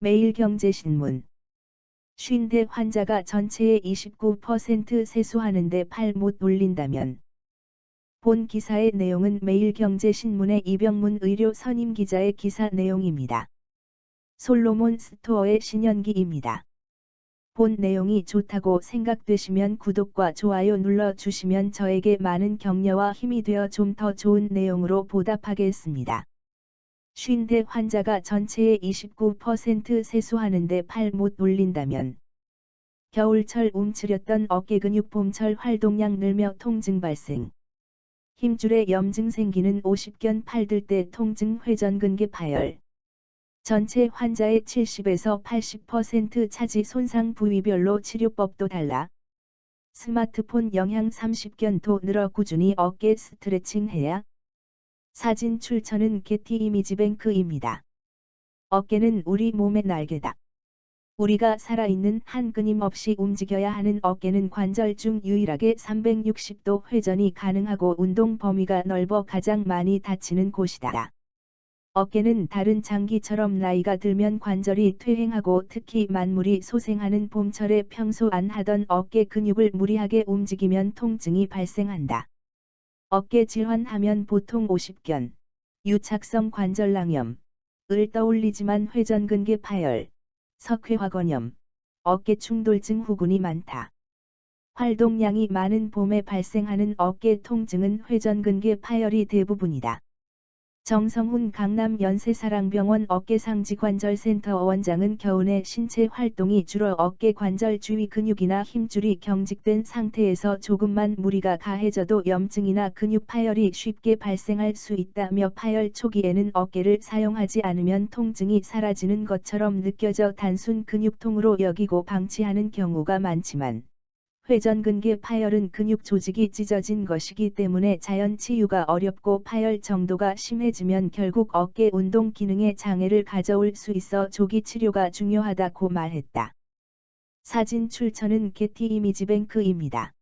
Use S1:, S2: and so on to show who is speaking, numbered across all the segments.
S1: 매일경제신문 쉰대 환자가 전체의 29% 세수하는데 팔 못 올린다면 본 기사의 내용은 매일경제신문의 이병문 의료 선임 기자의 기사 내용입니다. 솔로몬 스토어의 신현기입니다. 본 내용이 좋다고 생각되시면 구독과 좋아요 눌러주시면 저에게 많은 격려와 힘이 되어 좀 더 좋은 내용으로 보답하겠습니다. 쉰대 환자가 전체의 29% 세수하는데 팔 못 올린다면 겨울철 움츠렸던 어깨 근육 봄철 활동량 늘며 통증 발생. 힘줄에 염증 생기는 50견 팔들 때 통증 회전근개 파열. 전체 환자의 70에서 80% 차지 손상 부위별로 치료법도 달라. 스마트폰 영향 30견도 늘어 꾸준히 어깨 스트레칭 해야 사진 출처는 게티 이미지뱅크입니다. 어깨는 우리 몸의 날개다. 우리가 살아있는 한 끊임없이 움직여야 하는 어깨는 관절 중 유일하게 360도 회전이 가능하고 운동 범위가 넓어 가장 많이 다치는 곳이다. 어깨는 다른 장기처럼 나이가 들면 관절이 퇴행하고 특히 만물이 소생하는 봄철에 평소 안 하던 어깨 근육을 무리하게 움직이면 통증이 발생한다. 어깨 질환하면 보통 50견, 유착성 관절낭염, 을 떠올리지만 회전근개 파열, 석회화건염, 어깨 충돌증 후군이 많다. 활동량이 많은 봄에 발생하는 어깨 통증은 회전근개 파열이 대부분이다. 정성훈 강남 연세사랑병원 어깨상지관절센터 원장은 겨우내 신체 활동이 줄어 어깨 관절 주위 근육이나 힘줄이 경직된 상태에서 조금만 무리가 가해져도 염증이나 근육 파열이 쉽게 발생할 수 있다며 파열 초기에는 어깨를 사용하지 않으면 통증이 사라지는 것처럼 느껴져 단순 근육통으로 여기고 방치하는 경우가 많지만 회전근개 파열은 근육 조직이 찢어진 것이기 때문에 자연 치유가 어렵고 파열 정도가 심해지면 결국 어깨 운동 기능에 장애를 가져올 수 있어 조기 치료가 중요하다고 말했다. 사진 출처는 게티 이미지뱅크입니다.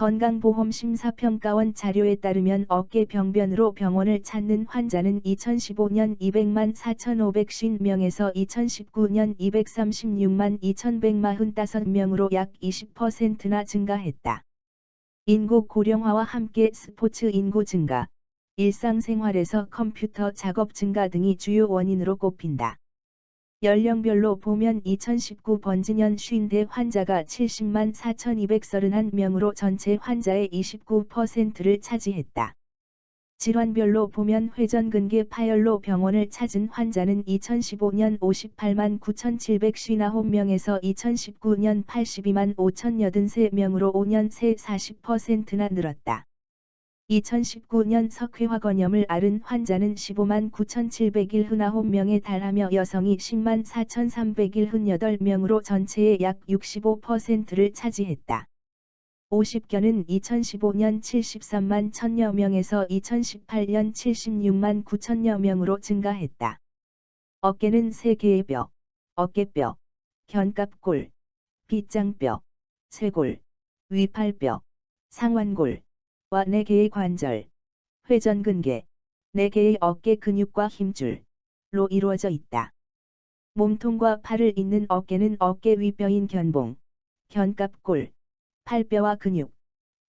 S1: 건강보험심사평가원 자료에 따르면 어깨 병변으로 병원을 찾는 환자는 2015년 200만 4,550명에서 2019년 236만 2,145명으로 약 20%나 증가했다. 인구 고령화와 함께 스포츠 인구 증가, 일상생활에서 컴퓨터 작업 증가 등이 주요 원인으로 꼽힌다. 연령별로 보면 2019 번지년 50대 환자가 70만 4,231명으로 전체 환자의 29%를 차지했다. 질환별로 보면 회전근개 파열로 병원을 찾은 환자는 2015년 58만 9,759명에서 2019년 82만 5,083명으로 5년 새 40%나 늘었다. 2019년 석회화건염을 앓은 환자는 15만 9,701흔아홉명에 달하며 여성이 10만 4,301흔8명으로 전체의 약 65%를 차지했다. 50견은 2015년 73만 1천여 명에서 2018년 76만 9천여 명으로 증가했다. 어깨는 3개의 뼈, 어깨뼈, 견갑골, 빗장뼈, 쇄골, 위팔뼈, 상완골, 와 4개의 관절, 회전근개, 4개의 어깨 근육과 힘줄로 이루어져 있다. 몸통과 팔을 잇는 어깨는 어깨 윗뼈인 견봉, 견갑골, 팔뼈와 근육,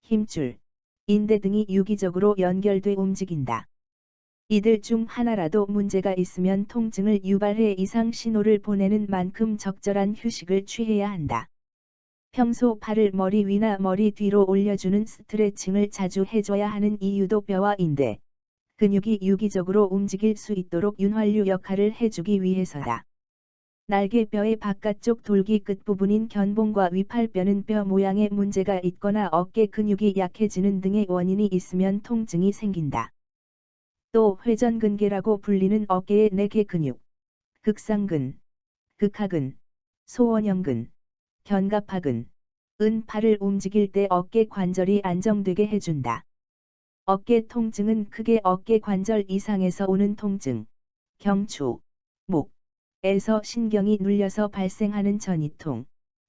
S1: 힘줄, 인대 등이 유기적으로 연결돼 움직인다. 이들 중 하나라도 문제가 있으면 통증을 유발해 이상 신호를 보내는 만큼 적절한 휴식을 취해야 한다. 평소 팔을 머리 위나 머리 뒤로 올려주는 스트레칭을 자주 해줘야 하는 이유도 뼈와 인대, 근육이 유기적으로 움직일 수 있도록 윤활유 역할을 해주기 위해서다. 날개뼈의 바깥쪽 돌기 끝부분인 견봉과 위팔뼈는 뼈 모양에 문제가 있거나 어깨 근육이 약해지는 등의 원인이 있으면 통증이 생긴다. 또 회전근개라고 불리는 어깨의 4개 근육, 극상근, 극하근, 소원형근, 견갑하근, 은 팔을 움직일 때 어깨 관절이 안정되게 해준다. 어깨 통증은 크게 어깨 관절 이상에서 오는 통증, 경추, 목, 에서 신경이 눌려서 발생하는 전이통,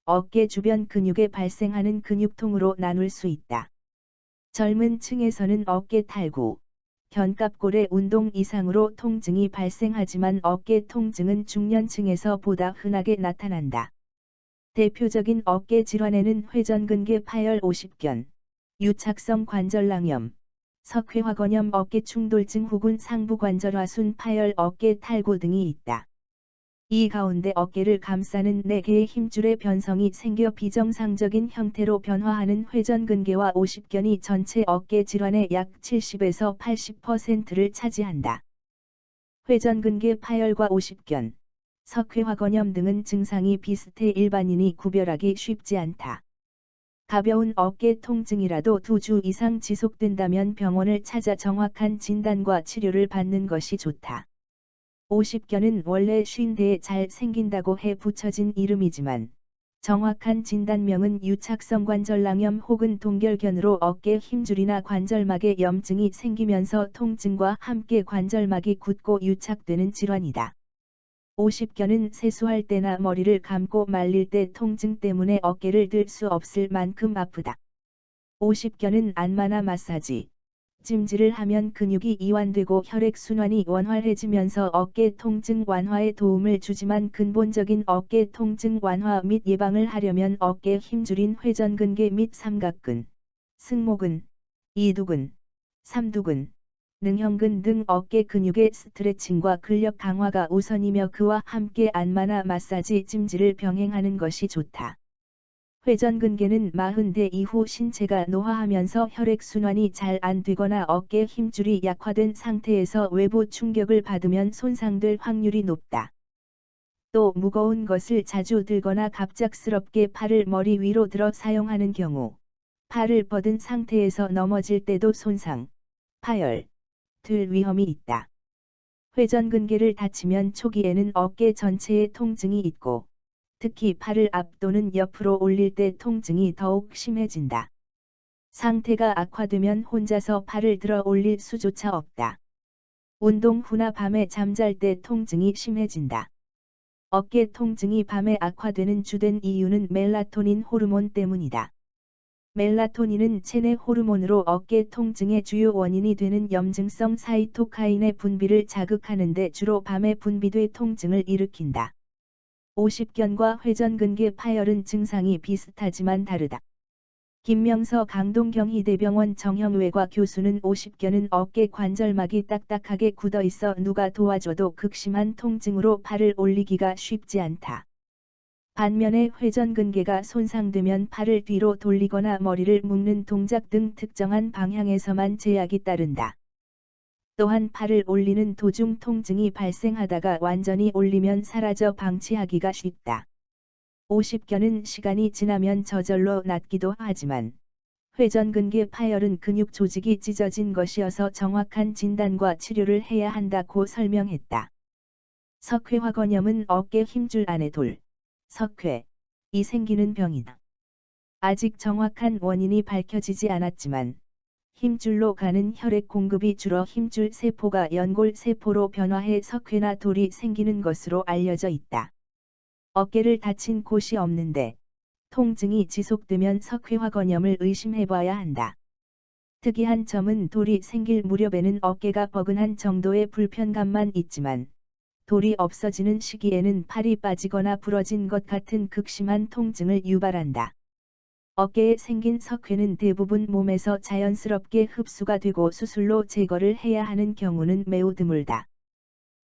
S1: 어깨 주변 근육에 발생하는 근육통으로 나눌 수 있다. 젊은 층에서는 어깨 탈구, 견갑골의 운동 이상으로 통증이 발생하지만 어깨 통증은 중년층에서 보다 흔하게 나타난다. 대표적인 어깨 질환에는 회전근개 파열 50견, 유착성 관절낭염, 석회화건염 어깨 충돌증 혹은 상부관절화순 파열 어깨 탈구 등이 있다. 이 가운데 어깨를 감싸는 4개의 힘줄의 변성이 생겨 비정상적인 형태로 변화하는 회전근개와 50견이 전체 어깨 질환의 약 70에서 80%를 차지한다. 회전근개 파열과 50견, 석회화건염 등은 증상이 비슷해 일반인이 구별하기 쉽지 않다. 가벼운 어깨 통증이라도 두 주 이상 지속된다면 병원을 찾아 정확한 진단과 치료를 받는 것이 좋다. 50견은 원래 쉰대에 잘 생긴다고 해 붙여진 이름이지만 정확한 진단명은 유착성 관절낭염 혹은 동결견으로 어깨 힘줄이나 관절막에 염증이 생기면서 통증과 함께 관절막이 굳고 유착되는 질환이다. 50견은 세수할 때나 머리를 감고 말릴 때 통증 때문에 어깨를 들 수 없을 만큼 아프다. 50견은 안마나 마사지, 찜질을 하면 근육이 이완되고 혈액순환이 원활해지면서 어깨 통증 완화에 도움을 주지만 근본적인 어깨 통증 완화 및 예방을 하려면 어깨 힘줄인 회전근개 및 삼각근, 승모근, 이두근, 삼두근, 능형근 등 어깨 근육의 스트레칭과 근력 강화가 우선이며 그와 함께 안마나 마사지 찜질을 병행하는 것이 좋다. 회전근개는 40대 이후 신체가 노화하면서 혈액순환이 잘 안 되거나 어깨 힘줄이 약화된 상태에서 외부 충격을 받으면 손상될 확률이 높다. 또 무거운 것을 자주 들거나 갑작스럽게 팔을 머리 위로 들어 사용하는 경우 팔을 뻗은 상태에서 넘어질 때도 손상, 파열, 들 위험이 있다. 회전근개를 다치면 초기에는 어깨 전체에 통증이 있고 특히 팔을 앞 또는 옆으로 올릴 때 통증이 더욱 심해진다. 상태가 악화되면 혼자서 팔을 들어 올릴 수조차 없다. 운동 후나 밤에 잠잘 때 통증이 심해진다. 어깨 통증이 밤에 악화되는 주된 이유는 멜라토닌 호르몬 때문이다. 멜라토닌은 체내 호르몬으로 어깨 통증의 주요 원인이 되는 염증성 사이토카인의 분비를 자극하는데 주로 밤에 분비돼 통증을 일으킨다. 50견과 회전근개 파열은 증상이 비슷하지만 다르다. 김명서 강동경희대병원 정형외과 교수는 50견은 어깨 관절막이 딱딱하게 굳어 있어 누가 도와줘도 극심한 통증으로 팔을 올리기가 쉽지 않다. 반면에 회전근개가 손상되면 팔을 뒤로 돌리거나 머리를 묶는 동작 등 특정한 방향에서만 제약이 따른다. 또한 팔을 올리는 도중 통증이 발생하다가 완전히 올리면 사라져 방치하기가 쉽다. 50견은 시간이 지나면 저절로 낫기도 하지만 회전근개 파열은 근육 조직이 찢어진 것이어서 정확한 진단과 치료를 해야 한다고 설명했다. 석회화건염은 어깨 힘줄 안에 돌, 석회, 이 생기는 병이다. 아직 정확한 원인이 밝혀지지 않았지만 힘줄로 가는 혈액 공급이 줄어 힘줄 세포가 연골 세포로 변화해 석회나 돌이 생기는 것으로 알려져 있다. 어깨를 다친 곳이 없는데 통증이 지속되면 석회화 건염을 의심해봐야 한다. 특이한 점은 돌이 생길 무렵에는 어깨가 버근한 정도의 불편감만 있지만 돌이 없어지는 시기에는 팔이 빠지거나 부러진 것 같은 극심한 통증을 유발한다. 어깨에 생긴 석회는 대부분 몸에서 자연스럽게 흡수가 되고 수술로 제거를 해야 하는 경우는 매우 드물다.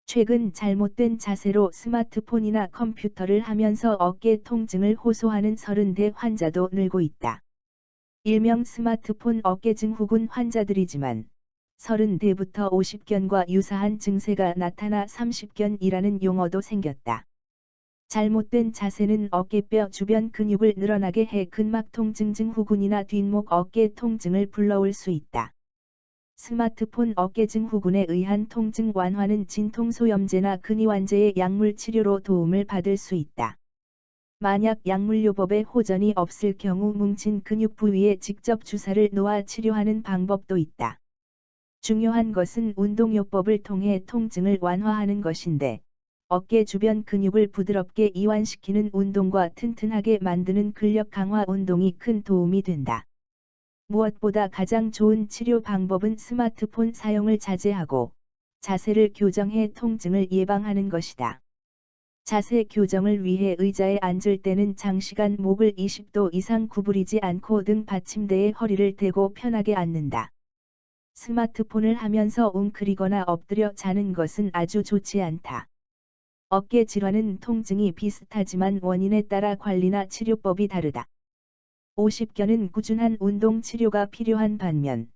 S1: 최근 잘못된 자세로 스마트폰이나 컴퓨터를 하면서 어깨 통증을 호소하는 30대 환자도 늘고 있다. 일명 스마트폰 어깨증 후군 환자들이지만 30대부터 50견과 유사한 증세가 나타나 30견이라는 용어도 생겼다. 잘못된 자세는 어깨뼈 주변 근육을 늘어나게 해 근막 통증 증후군이나 뒷목 어깨 통증을 불러올 수 있다. 스마트폰 어깨 증 후군에 의한 통증 완화는 진통소염제나 근이완제의 약물 치료로 도움을 받을 수 있다. 만약 약물요법에 호전이 없을 경우 뭉친 근육 부위에 직접 주사를 놓아 치료하는 방법도 있다. 중요한 것은 운동요법을 통해 통증을 완화하는 것인데 어깨 주변 근육을 부드럽게 이완시키는 운동과 튼튼하게 만드는 근력 강화 운동이 큰 도움이 된다. 무엇보다 가장 좋은 치료 방법은 스마트폰 사용을 자제하고 자세를 교정해 통증을 예방하는 것이다. 자세 교정을 위해 의자에 앉을 때는 장시간 목을 20도 이상 구부리지 않고 등 받침대에 허리를 대고 편하게 앉는다. 스마트폰을 하면서 웅크리거나 엎드려 자는 것은 아주 좋지 않다. 어깨 질환은 통증이 비슷하지만 원인에 따라 관리나 치료법이 다르다. 50견은 꾸준한 운동 치료가 필요한 반면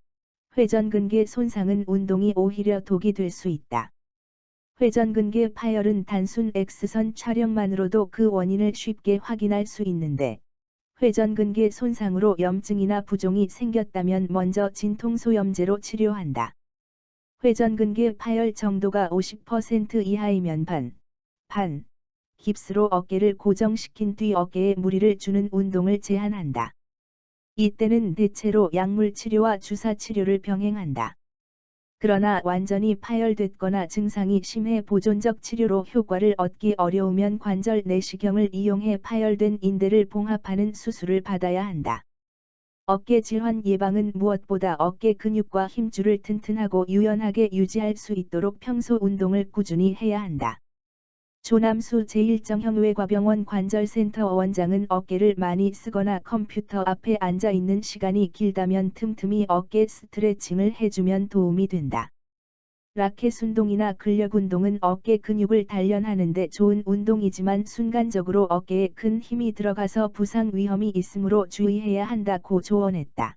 S1: 회전근개 손상은 운동이 오히려 독이 될 수 있다. 회전근개 파열은 단순 X선 촬영만으로도 그 원인을 쉽게 확인할 수 있는데 회전근개 손상으로 염증이나 부종이 생겼다면 먼저 진통소염제로 치료한다. 회전근개 파열 정도가 50% 이하이면 반, 반, 깁스로 어깨를 고정시킨 뒤 어깨에 무리를 주는 운동을 제한한다. 이때는 대체로 약물 치료와 주사 치료를 병행한다. 그러나 완전히 파열됐거나 증상이 심해 보존적 치료로 효과를 얻기 어려우면 관절 내시경을 이용해 파열된 인대를 봉합하는 수술을 받아야 한다. 어깨 질환 예방은 무엇보다 어깨 근육과 힘줄을 튼튼하고 유연하게 유지할 수 있도록 평소 운동을 꾸준히 해야 한다. 조남수 제1정형외과병원 관절센터 원장은 어깨를 많이 쓰거나 컴퓨터 앞에 앉아 있는 시간이 길다면 틈틈이 어깨 스트레칭을 해주면 도움이 된다. 라켓 운동이나 근력 운동은 어깨 근육을 단련하는데 좋은 운동이지만 순간적으로 어깨에 큰 힘이 들어가서 부상 위험이 있으므로 주의해야 한다고 조언했다.